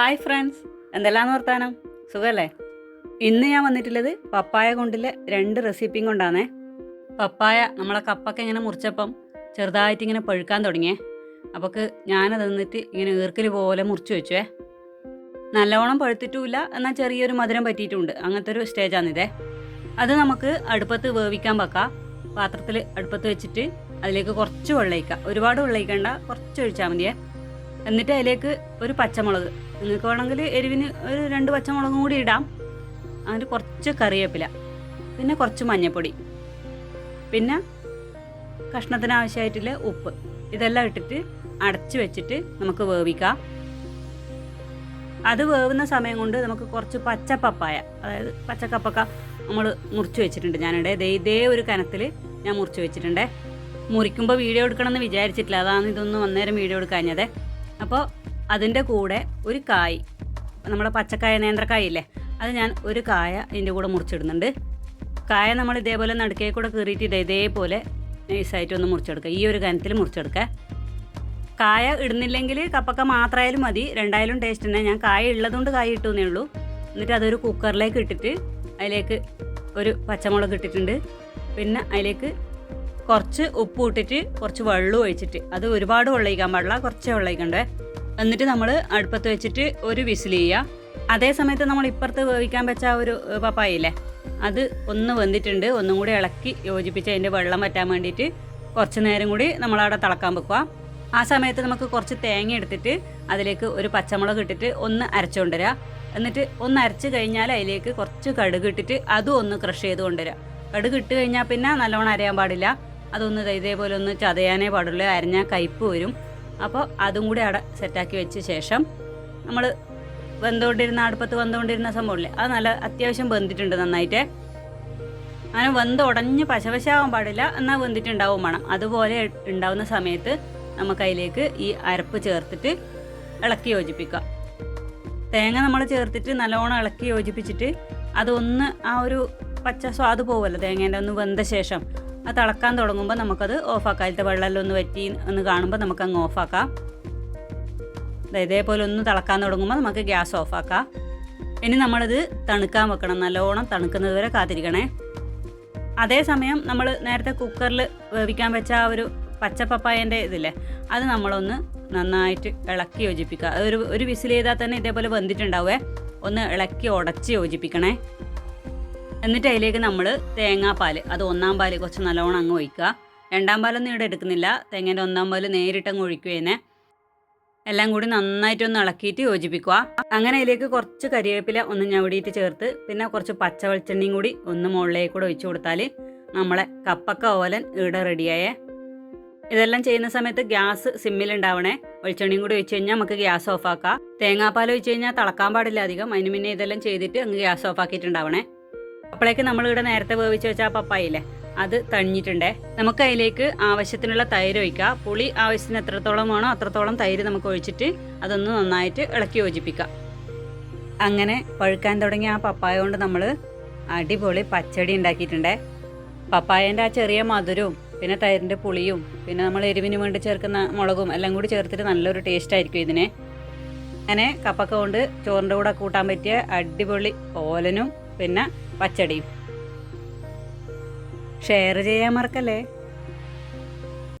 Hi friends. എന്തെല്ലാന്ന് വർത്താനം? സുഖമല്ലേ ഇന്ന് ഞാൻ വന്നിട്ടുള്ളത് പപ്പായ കൊണ്ടുള്ള രണ്ട് റെസിപ്പിയും കൊണ്ടാണേ പപ്പായ നമ്മളെ കപ്പൊക്കെ ഇങ്ങനെ മുറിച്ചപ്പം ചെറുതായിട്ട് ഇങ്ങനെ പഴുക്കാൻ തുടങ്ങിയേ. അപ്പോൾ ഞാനത് നിന്നിട്ട് ഇങ്ങനെ ഈർക്കൽ പോലെ മുറിച്ച് വെച്ചുവേ. നല്ലവണ്ണം പഴുത്തിട്ടുമില്ല എന്നാൽ ചെറിയൊരു മധുരം പറ്റിയിട്ടുമുണ്ട് അങ്ങനത്തെ ഒരു സ്റ്റേജാണിതേ അത് നമുക്ക് അടുപ്പത്ത് വേവിക്കാൻ വെക്കാം. പാത്രത്തിൽ അടുപ്പത്ത് വെച്ചിട്ട് അതിലേക്ക് കുറച്ച് വെള്ളയിക്കുക ഒരുപാട് വെള്ളയിക്കണ്ട കുറച്ച് ഒഴിച്ചാൽ മതിയേ. എന്നിട്ട് അതിലേക്ക് ഒരു പച്ചമുളക്. നിങ്ങൾക്ക് വേണമെങ്കിൽ എരിവിന് ഒരു രണ്ട് പച്ചമുളകും കൂടി ഇടാം. അതിന് കുറച്ച് കറിവേപ്പില. പിന്നെ കുറച്ച് മഞ്ഞൾപ്പൊടി പിന്നെ കഷ്ണത്തിന് ആവശ്യമായിട്ടുള്ള ഉപ്പ്. ഇതെല്ലാം ഇട്ടിട്ട് അടച്ചു വെച്ചിട്ട് നമുക്ക് വേവിക്കാം. അത് വേവുന്ന സമയം കൊണ്ട് നമുക്ക് കുറച്ച് പച്ചപ്പപ്പായ അതായത് പച്ചക്കപ്പക്ക നമ്മൾ മുറിച്ച് വെച്ചിട്ടുണ്ട്. ഞാനിവിടെ ദേ ഇതേ ഒരു കനത്തിൽ ഞാൻ മുറിച്ച് വെച്ചിട്ടുണ്ട്. മുറിക്കുമ്പോൾ വീഡിയോ എടുക്കണമെന്ന് വിചാരിച്ചിട്ടില്ല. അതാണ് ഇതൊന്നും അന്നേരം വീഡിയോ എടുക്കാഞ്ഞത്. അപ്പോൾ അതിന്റെ കൂടെ ഒരു കായ് നമ്മുടെ പച്ചക്കായ നേന്ത്രക്കായ ഇല്ലേ അത് ഞാൻ ഒരു കായ ഇതിന്റെ കൂടെ മുറിച്ചിടുന്നുണ്ട്. കായ നമ്മൾ ഇതേപോലെ നടുക്കേ കൂടെ കീറിയിട്ട് ഇത് ഇതേപോലെ നൈസായിട്ട് ഒന്ന് മുറിച്ചെടുക്കുക. ഈ ഒരു കനത്തിൽ മുറിച്ചെടുക്കുക. കായ ഇടുന്നില്ലെങ്കിൽ കപ്പക്ക മാത്രമായാലും മതി. രണ്ടായാലും ടേസ്റ്റ് തന്നെ. ഞാൻ കായ ഉള്ളതുകൊണ്ട് കായ ഇട്ടുന്നേ ഉള്ളൂ. എന്നിട്ട് അതൊരു കുക്കറിലേക്ക് ഇട്ടിട്ട് അതിലേക്ക് ഒരു പച്ചമുളക് ഇട്ടിട്ടുണ്ട്. പിന്നെ അതിലേക്ക് കുറച്ച് ഉപ്പ് ഇട്ടിട്ട് കുറച്ച് വെള്ളം ഒഴിച്ചിട്ട്. അത് ഒരുപാട് വെള്ളയിക്കാൻ പാടില്ല കുറച്ച് വെള്ളയിക്കണ്ടേ എന്നിട്ട് നമ്മൾ അടുപ്പത്ത് വെച്ചിട്ട് ഒരു വിസിൽ ചെയ്യുക. അതേ സമയത്ത് നമ്മൾ ഇപ്പുറത്ത് വേവിക്കാൻ വെച്ച ഒരു പപ്പായില്ലേ അത് ഒന്ന് വെന്തിട്ടുണ്ട്. ഒന്നും കൂടി ഇളക്കി യോജിപ്പിച്ച് അതിന്റെ വെള്ളം വറ്റാൻ വേണ്ടിയിട്ട് കുറച്ച് നേരം കൂടി നമ്മളവിടെ തിളക്കാൻ വെക്കുക. ആ സമയത്ത് നമുക്ക് കുറച്ച് തേങ്ങ എടുത്തിട്ട് അതിലേക്ക് ഒരു പച്ചമുളക് ഇട്ടിട്ട് ഒന്ന് അരച്ചുകൊണ്ടുവരിക. എന്നിട്ട് ഒന്ന് അരച്ച് കഴിഞ്ഞാൽ അതിലേക്ക് കുറച്ച് കടുക് ഇട്ടിട്ട് അതും ഒന്ന് ക്രഷ് ചെയ്ത് കൊണ്ടുവരിക. കടുക് ഇട്ട് കഴിഞ്ഞാൽ പിന്നെ നല്ലോണം അരയാൻ പാടില്ല. അതൊന്ന് ഇതേപോലെ ഒന്ന് ചതയാനേ പാടുള്ളൂ. അരഞ്ഞാൽ കയ്പ്പ് വരും. അപ്പോൾ അതും കൂടി അവിടെ സെറ്റാക്കി വെച്ച ശേഷം നമ്മൾ വെന്തുകൊണ്ടിരുന്ന അടുപ്പത്ത് വെന്തുകൊണ്ടിരുന്ന സംഭവമില്ലേ? അത് നല്ല അത്യാവശ്യം വെന്തിട്ടുണ്ട് നന്നായിട്ട്. അങ്ങനെ വെന്ത് ഉടഞ്ഞ് പശവശാവാൻ പാടില്ല എന്നാൽ വെന്തിട്ടുണ്ടാവും വേണം. അതുപോലെ ഉണ്ടാവുന്ന സമയത്ത് നമുക്ക് അതിലേക്ക് ഈ അരപ്പ് ചേർത്തിട്ട് ഇളക്കി യോജിപ്പിക്കാം തേങ്ങ നമ്മൾ ചേർത്തിട്ട് നല്ലോണം ഇളക്കി യോജിപ്പിച്ചിട്ട് അതൊന്ന് ആ ഒരു പച്ച സ്വാദ് പോവല്ലോ തേങ്ങേന്റെ ഒന്ന് വെന്ത ശേഷം. അത് തിളക്കാൻ തുടങ്ങുമ്പോൾ നമുക്കത് ഓഫാക്കാം. അതിലത്തെ വെള്ളമെല്ലാം ഒന്ന് വറ്റി എന്ന് കാണുമ്പോൾ നമുക്ക് അങ്ങ് ഓഫാക്കാം ഇതേപോലെ ഒന്ന് തിളക്കാൻ തുടങ്ങുമ്പോൾ നമുക്ക് ഗ്യാസ് ഓഫാക്കാം. ഇനി നമ്മളിത് തണുക്കാൻ വെക്കണം. നല്ലോണം തണുക്കുന്നത് വരെ കാത്തിരിക്കണേ. അതേസമയം നമ്മൾ നേരത്തെ കുക്കറിൽ വേവിക്കാൻ വെച്ച ആ ഒരു പച്ചപ്പപ്പായന്റെ ഇതില്ലേ അത് നമ്മളൊന്ന് നന്നായിട്ട് ഇളക്കി യോജിപ്പിക്കുക. അതൊരു ഒരു വിസിൽ ചെയ്താൽ തന്നെ ഇതേപോലെ വെന്തിട്ടുണ്ടാവേ ഒന്ന് ഇളക്കി ഉടച്ച് യോജിപ്പിക്കണേ. എന്നിട്ട് അതിലേക്ക് നമ്മൾ തേങ്ങാപ്പാൽ അത് ഒന്നാം പാൽ കുറച്ച് നല്ലോണം അങ്ങ് ഒഴിക്കുക. രണ്ടാം പാലൊന്നും ഇവിടെ എടുക്കുന്നില്ല. തേങ്ങേന്റെ ഒന്നാം പാൽ നേരിട്ടങ്ങ് ഒഴിക്കുകയെന്നെ എല്ലാം കൂടി നന്നായിട്ടൊന്ന് ഇളക്കിയിട്ട് യോജിപ്പിക്കുക. അങ്ങനെ അതിലേക്ക് കുറച്ച് കരിവേപ്പില ഒന്ന് ഞവടിയിട്ട് ചേർത്ത് പിന്നെ കുറച്ച് പച്ച വെളിച്ചെണ്ണയും കൂടി ഒന്ന് മുകളിലേക്ക് കൂടെ ഒഴിച്ചു കൊടുത്താൽ നമ്മളെ കപ്പക്ക ഓലൻ ഇവിടെ റെഡിയായേ. ഇതെല്ലാം ചെയ്യുന്ന സമയത്ത് ഗ്യാസ് സിമ്മിൽ സിമ്മിലുണ്ടാവണേ. വെളിച്ചെണ്ണയും കൂടി ഒഴിച്ച് കഴിഞ്ഞാൽ നമുക്ക് ഗ്യാസ് ഓഫാക്കാം. തേങ്ങാപ്പാൽ ഒഴിച്ച് കഴിഞ്ഞാൽ തിളക്കാൻ പാടില്ല അധികം. അതിന് മുന്നേ ഇതെല്ലാം ചെയ്തിട്ട് അങ്ങ് ഗ്യാസ് ഓഫാക്കിയിട്ടുണ്ടാവണേ. അപ്പോഴേക്ക് നമ്മളിവിടെ നേരത്തെ വേവിച്ച് വെച്ച ആ പപ്പായില്ലേ അത് തണിഞ്ഞിട്ടുണ്ടേ. നമുക്ക് അതിലേക്ക് ആവശ്യത്തിനുള്ള തൈര് ഒഴിക്കാം പുളി ആവശ്യത്തിന് എത്രത്തോളം വേണോ അത്രത്തോളം തൈര് നമുക്ക് ഒഴിച്ചിട്ട് അതൊന്ന് നന്നായിട്ട് ഇളക്കി യോജിപ്പിക്കാം അങ്ങനെ പഴുക്കാൻ തുടങ്ങിയ ആ പപ്പായ കൊണ്ട് നമ്മൾ അടിപൊളി പച്ചടി ഉണ്ടാക്കിയിട്ടുണ്ടേ. പപ്പായന്റെ ആ ചെറിയ മധുരവും പിന്നെ തൈരിന്റെ പുളിയും പിന്നെ നമ്മൾ എരിവിന് വേണ്ടി ചേർക്കുന്ന മുളകും എല്ലാം കൂടി ചേർത്തിട്ട് നല്ലൊരു ടേസ്റ്റ് ആയിരിക്കും ഇതിനെ. അങ്ങനെ കപ്പക്ക കൊണ്ട് ചോറിന്റെ കൂടെ കൂട്ടാൻ പറ്റിയ അടിപൊളി ഓലനും പിന്നെ പച്ചടിയും. ഷെയർ ചെയ്യാൻ മറക്കല്ലേ?